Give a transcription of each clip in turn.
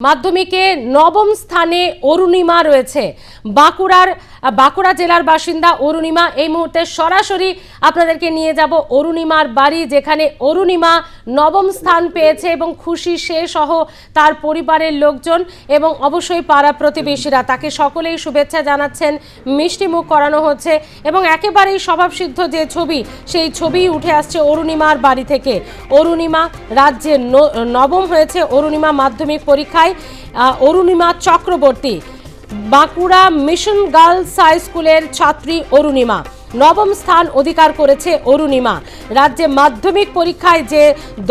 মাধ্যমিকে নবম স্থানে অরুণিমা রয়েছে। বাঁকুড়ার বাঁকুড়া জেলার বাসিন্দা অরুণিমা, এই মুহূর্তে সরাসরি আপনাদেরকে নিয়ে যাব অরুণিমার বাড়ি, যেখানে অরুণিমা নবম স্থান পেয়েছে এবং খুশি সে সহ তার পরিবারের লোকজন এবং অবশ্যই পাড়া প্রতিবেশীরা। তাকে সকলেই শুভেচ্ছা জানাচ্ছেন, মিষ্টি মুখ করানো হচ্ছে এবং একেবারেই স্বভাবসিদ্ধ যে ছবি, সেই ছবি উঠে আসছে অরুণিমার বাড়ি থেকে। অরুণিমা রাজ্যে ন- নবম হয়েছে অরুণিমা মাধ্যমিক পরীক্ষায় Arunima Chakraborty. Bankura mission girls high স্কুলের ছাত্রী অরুণিমা। নবম স্থান অধিকার করেছে অরুণিমা। রাজ্যে মাধ্যমিক পরীক্ষায় যে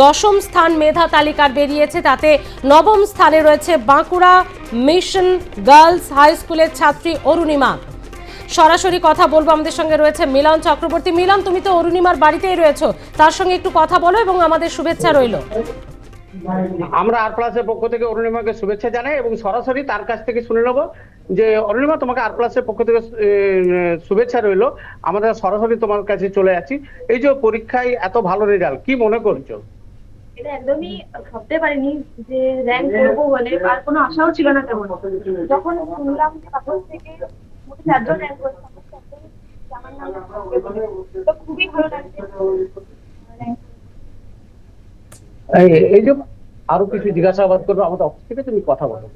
দশম স্থান মেধা তালিকার বেরিয়েছে, তাতে নবম স্থানে রয়েছে বাঁকুড়া মিশন গার্লস হাই স্কুলের ছাত্রী অরুণিমা। সরাসরি কথা বলব, আমাদের সঙ্গে রয়েছে মিলন চক্রবর্তী। মিলন, তুমি তো অরুণিমার বাড়িতেই রয়েছো। তার সঙ্গে একটু কথা বলো এবং আমাদের শুভেচ্ছা রইল। আমরা আর প্লাসের পক্ষ থেকে অরুণিমাকে শুভেচ্ছা জানাই এবং সরাসরি তার কাছ থেকে শুনে নেব যে, অরুণিমা, তোমাকে আর প্লাসের পক্ষ থেকে শুভেচ্ছা রইল। আমরা সরাসরি তোমার কাছে চলে যাচ্ছি। এই যে পরীক্ষায় এত ভালো রেজাল্ট কি মনে করছ? এটা একদমই ভাবতে পারিনি যে র্যাঙ্ক করব বলে, আর কোনো আশাও ছিল না তেমন। যখন শুনলাম থেকে চারজন র্যাঙ্ক করছে খুবই ভালো লাগছে। এই এই যে আরও কিছু জিজ্ঞাসাবাদ করব আমাদের অফিস থেকে তুমি কথা বলো।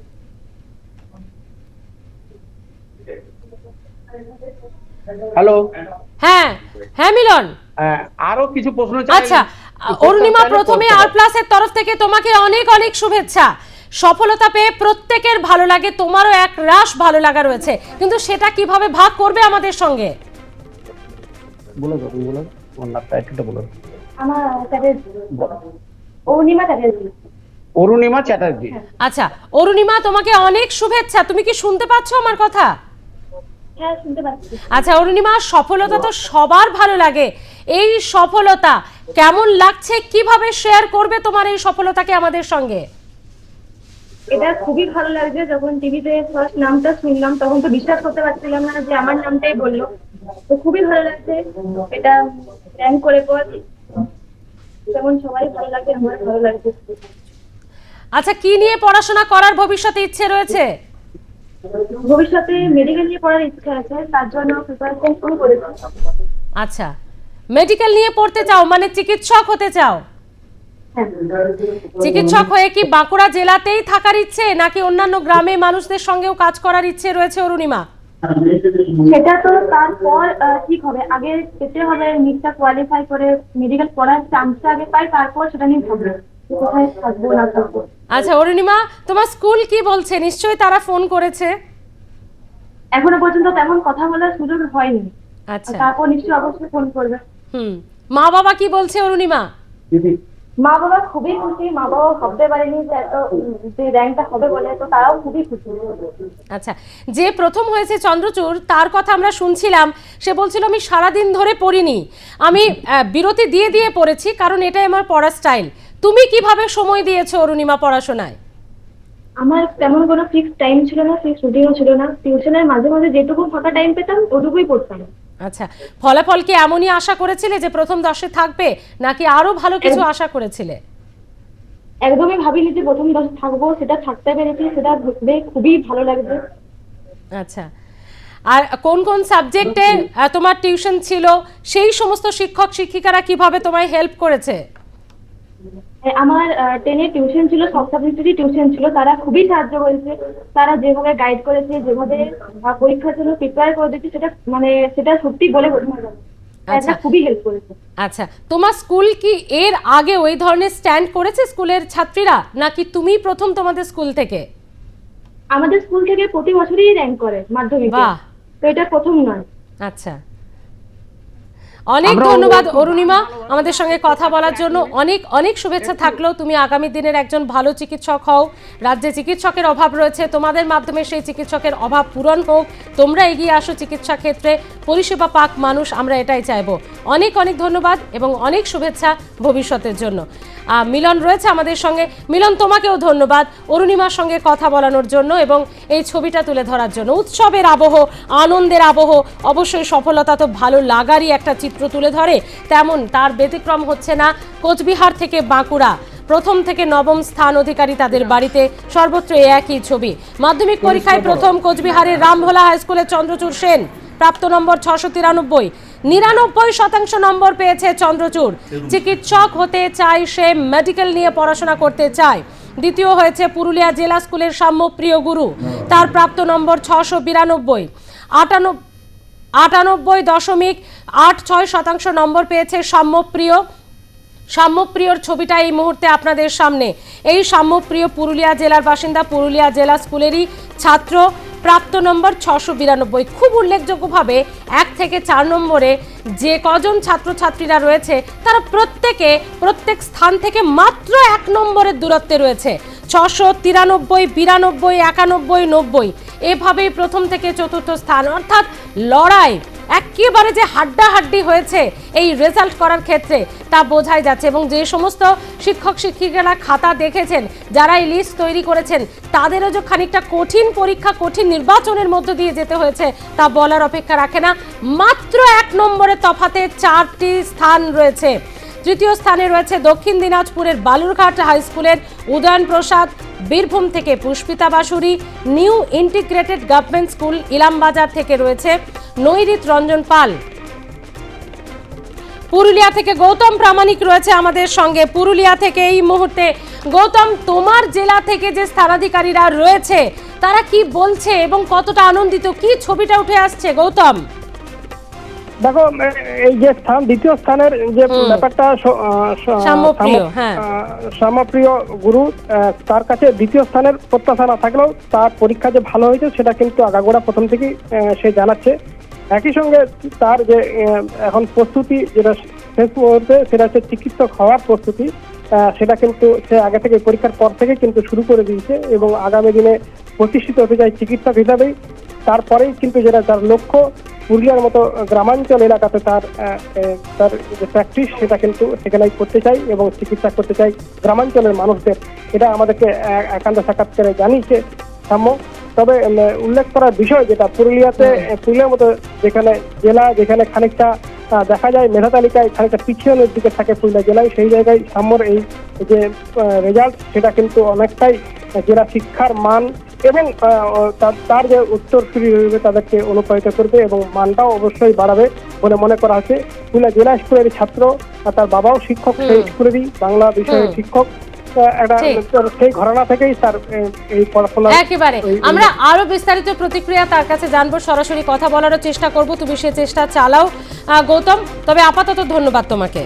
হ্যালো হ্যাঁ হ্যাঁ মিলন। আরও কিছু প্রশ্ন চাই। আচ্ছা অরুণিমা প্রথমে আর প্লাসের তরফ থেকে তোমাকে অনেক অনেক শুভেচ্ছা। সফলতা পেয়ে প্রত্যেকের ভালো লাগে তোমারও এক রাশ ভালো লাগা রয়েছে। কিন্তু সেটা কীভাবে ভাগ করবে আমাদের সঙ্গে? বলে বলো। একটু বলো। আমার চ্যাটার্জি অরুণিমা চ্যাটার্জি। অরুণিমা চ্যাটার্জি। আচ্ছা অরুণিমা তোমাকে অনেক শুভেচ্ছা। তুমি কি শুনতে পাচ্ছ আমার কথা? হ্যাঁ শুনতে পাচ্ছি। আচ্ছা অরুণিমা সফলতা তো সবার ভালো লাগে। এই সফলতা কেমন লাগছে? কীভাবে শেয়ার করবে তোমার এই সফলতাকে আমাদের সঙ্গে? এটা খুবই ভালো লাগছে। যখন টিভিতে ফার্স্ট নামটা শুনলাম তখন তো বিশ্বাস করতে পারছিলাম না যে আমার নামটাই বলল। তো খুবই ভালো লাগছে। এটা র্যাঙ্ক করে পর যেমন সবাই ভালো লাগে আমার ভালো লাগছে আচ্ছা কি নিয়ে পড়াশোনা করার ভবিষ্যতে ইচ্ছে রয়েছে? ভবিষ্যতে মেডিকেল নিয়ে পড়ার ইচ্ছা আছে তার জন্য প্রিপারেশন শুরু করেছি। আচ্ছা মেডিকেল নিয়ে পড়তে চাও মানে চিকিৎসক হতে চাও? হ্যাঁ। চিকিৎসক হয়ে কি বাঁকুড়া জেলাতেই থাকার ইচ্ছে নাকি অন্যান্য গ্রামে মানুষদের সঙ্গেও কাজ করার ইচ্ছে রয়েছে অরুণিমা? সেটা তো তারপর ঠিক হবে। আগে যেতে হবে নিটটা কোয়ালিফাই করে মেডিকেল পড়ার চান্সটা আগে পাই তারপর সেটা নিয়ে ভাববো। আচ্ছা অরুণিমা তোমার স্কুল কি বলছে? নিশ্চয়ই তারা ফোন করেছে। এখনও পর্যন্ত তেমন কথা বলার সুযোগ হয়নি। আচ্ছা। তারপর নিশ্চয়ই অবশ্যই ফোন করবে। হুম। মা বাবা কি বলছে অরুণিমা? দিদি মা বাবা খুবই খুশি মা বাবা ভাবতে পারেনি যে এত যে র্যাঙ্কটা হবে বলে তো তারাও খুবই খুশি। আচ্ছা যে প্রথম হয়েছে চন্দ্রচূড় তার কথা আমরা শুনছিলাম সে বলছিল আমি সারাদিন ধরে পড়িনি। আমি বিরতি দিয়ে দিয়ে পড়েছি কারণ এটাই আমার পড়ার স্টাইল। তুমি কীভাবে সময় দিয়েছ অরুণিমা পড়াশোনায়? আমার তেমন কোনো ফিক্সড টাইম ছিল না ফিক্সড রুটিনও ছিল না। টিউশনের মাঝে মাঝে যেটুকু ফাঁকা টাইম পেতাম ওটুকুই পড়তাম। আচ্ছা ফলাফল কি এমনই আশা করেছিলে যে প্রথম দশে থাকবে নাকি আরও ভালো কিছু আশা করেছিলে? একদমই ভাবিনি যে প্রথম দশে থাকব সেটা থাকতে পেরেছি সেটা ভেবে খুবই ভালো লাগবে। আচ্ছা আর কোন কোন সাবজেক্টে তোমার টিউশন ছিল সেই সমস্ত শিক্ষক শিক্ষিকারা কীভাবে তোমায় হেল্প করেছে? আমার টেনে টিউশন ছিল সব সাবজেক্টেরই টিউশন ছিল। তারা খুবই সাহায্য করেছে। তারা যেভাবে গাইড করেছে যেভাবে পরীক্ষার জন্য প্রিপেয়ার করে দিচ্ছে সেটা মানে সেটা সত্যি বলে বোঝানো যাবে না। আচ্ছা। খুবই হেল্প করেছে। আচ্ছা তোমার স্কুল কি এর আগে ওই ধরনের স্ট্যান্ড করেছে স্কুলের ছাত্রীরা? নাকি তুমি প্রথম তোমাদের স্কুল থেকে? আমাদের স্কুল থেকে প্রতি বছরই র্যাঙ্ক করে মাধ্যমিকে। তো এটা প্রথম নয়। আচ্ছা। অনেক ধন্যবাদ অরুণিমা। আমাদের সঙ্গে কথা বলার জন্য অনেক অনেক শুভেচ্ছা থাকল তুমি আগামী দিনের একজন ভালো চিকিৎসক হও। রাজ্যে চিকিৎসকের অভাব রয়েছে তোমাদের মাধ্যমে সেই চিকিৎসকের অভাব পূরণ হোক। তোমরা এগিয়ে আসো চিকিৎসা ক্ষেত্রে পরিষেবা পাক মানুষ আমরা এটাই চাইব। অনেক অনেক ধন্যবাদ এবং অনেক শুভেচ্ছা ভবিষ্যতের জন্য। মিলন রয়েছে আমাদের সঙ্গে। মিলন তোমাকেও ধন্যবাদ অরুণিমার সঙ্গে কথা বলানোর জন্য এবং এই ছবিটা তুলে ধরার জন্য। উৎসবের আবহ আনন্দের আবহ অবশ্যই সফলতা তো ভালো লাগারই একটা চিত্র। তুলে ধরে তেমন তার ব্যতিক্রম হচ্ছে না কোচবিহার থেকে বাঁকুড়া। প্রথম থেকে নবম স্থান অধিকারী তাদের বাড়িতে সর্বত্র একই ছবি। মাধ্যমিক পরীক্ষায় প্রথম কোচবিহারের রামভোলা হাই স্কুলের চন্দ্রচূড় সেন প্রাপ্ত নম্বর ছশো তিরানব্বই। নিরানব্বই শতাংশ নম্বর পেয়েছে চন্দ্রচূড়। চিকিৎসক হতে চায় সে মেডিকেল নিয়ে পড়াশোনা করতে চায়। দ্বিতীয় হয়েছে পুরুলিয়া জেলা স্কুলের সাম্যপ্রিয় গুরু। তার প্রাপ্ত নম্বর ছশো বিরানব্বই। আটানব্বই আটানব্বই দশমিক আট ছয় শতাংশ নম্বর পেয়েছে সাম্যপ্রিয়। সাম্যপ্রিয়র ছবিটা এই মুহূর্তে আপনাদের সামনে। এই সাম্যপ্রিয় পুরুলিয়া জেলার বাসিন্দা পুরুলিয়া জেলা স্কুলেরই ছাত্র, প্রাপ্ত নম্বর ছশো বিরানব্বই। খুব উল্লেখযোগ্যভাবে এক থেকে চার নম্বরে যে কজন ছাত্রছাত্রীরা রয়েছে, তারা প্রত্যেকে, প্রত্যেক স্থান থেকে মাত্র এক নম্বরের দূরত্বে রয়েছে। ছশো তিরানব্বই, বিরানব্বই, একানব্বই, নব্বই। এভাবেই প্রথম থেকে চতুর্থ স্থান, অর্থাৎ লড়াই একেবারে যে হাড্ডাহাড্ডি হয়েছে এই রেজাল্ট করার ক্ষেত্রে, তা বোঝাই যাচ্ছে এবং যে সমস্ত শিক্ষক শিক্ষিকারা খাতা দেখেছেন, যারা এই লিস্ট তৈরি করেছেন, তাদেরও যে খানিকটা কঠিন পরীক্ষা, কঠিন নির্বাচনের মধ্য দিয়ে যেতে হয়েছে, তা বলার অপেক্ষা রাখে না। মাত্র এক নম্বরের তফাতে চারটি স্থান রয়েছে। তৃতীয় স্থানে রয়েছে দক্ষিণ দিনাজপুরের বালুরঘাট হাই স্কুলের উদয়ন প্রসাদ, বীরভূম থেকে Pushpita Basuri new integrated government school Ilambazar থেকে রয়েছে নৈরিত রঞ্জন পাল। পুরুলিয়া থেকে গৌতম প্রামাণিক রয়েছে আমাদের সঙ্গে। পুরুলিয়া থেকে এই মুহূর্তে গৌতম, তোমার জেলা থেকে যে স্থানাধিকারীরা রয়েছে, তারা কি বলছে এবং কতটা আনন্দিত? কি ছবিটা উঠে আসছে? গৌতম। দেখো এই যে স্থান দ্বিতীয় স্থানের যে ব্যাপারটা স- আহ, স- সাম্যপ্রিয়, সাম- হ্যাঁ। গুরু তার কাছে দ্বিতীয় স্থানের প্রত্যাশা না থাকলেও তার পরীক্ষা যে ভালো হয়েছে সেটা কিন্তু আগাগোড়া প্রথম থেকেই সে জানাচ্ছে। একই সঙ্গে তার যে এখন প্রস্তুতি যেটা শেষ মুহূর্তে সেটা হচ্ছে চিকিৎসক হওয়ার প্রস্তুতি আহ, সেটা কিন্তু সে আগে থেকে পরীক্ষার পর থেকে কিন্তু শুরু করে দিয়েছে এবং আগামী দিনে প্রতিষ্ঠিত হতে চায় চিকিৎসক হিসাবেই। তারপরেই কিন্তু যেটা তার লক্ষ্য পুরুলিয়ার মতো গ্রামাঞ্চল এলাকাতে তার তার যে প্র্যাকটিস সেটা কিন্তু সেখানেই করতে চাই এবং চিকিৎসা করতে চাই গ্রামাঞ্চলের মানুষদের। এটা আমাদেরকে একান্ত সাক্ষাৎকারে জানিয়েছে সাম্য। তবে উল্লেখ করার বিষয় যেটা পুরুলিয়াতে পুরুলিয়ার মতো যেখানে জেলা যেখানে খানিকটা দেখা যায় মেধা তালিকায় খানিকটা পিছিয়ে দিকে থাকে পুরুলিয়া জেলায় সেই জায়গায় সাম্যর এই যে রেজাল্ট সেটা কিন্তু অনেকটাই জেলা শিক্ষার মান এবং তার- যে উত্তরসূরি রয়েছে তাদেরকে অনুপ্রাণিত করবে এবং মানটাও অবশ্যই বাড়াবে বলে মনে করা হচ্ছে। পুরুলিয়া জেলা স্কুলের ছাত্র আর তার বাবাও শিক্ষক সেই স্কুলেরই বাংলা বিষয়ের শিক্ষক। পড়াশোনা একেবারে। আমরা আরও বিস্তারিত প্রতিক্রিয়া তার কাছে জানব। সরাসরি কথা বলারও চেষ্টা করব। তুমি সে চেষ্টা চালাও। গৌতম তবে আপাতত ধন্যবাদ তোমাকে।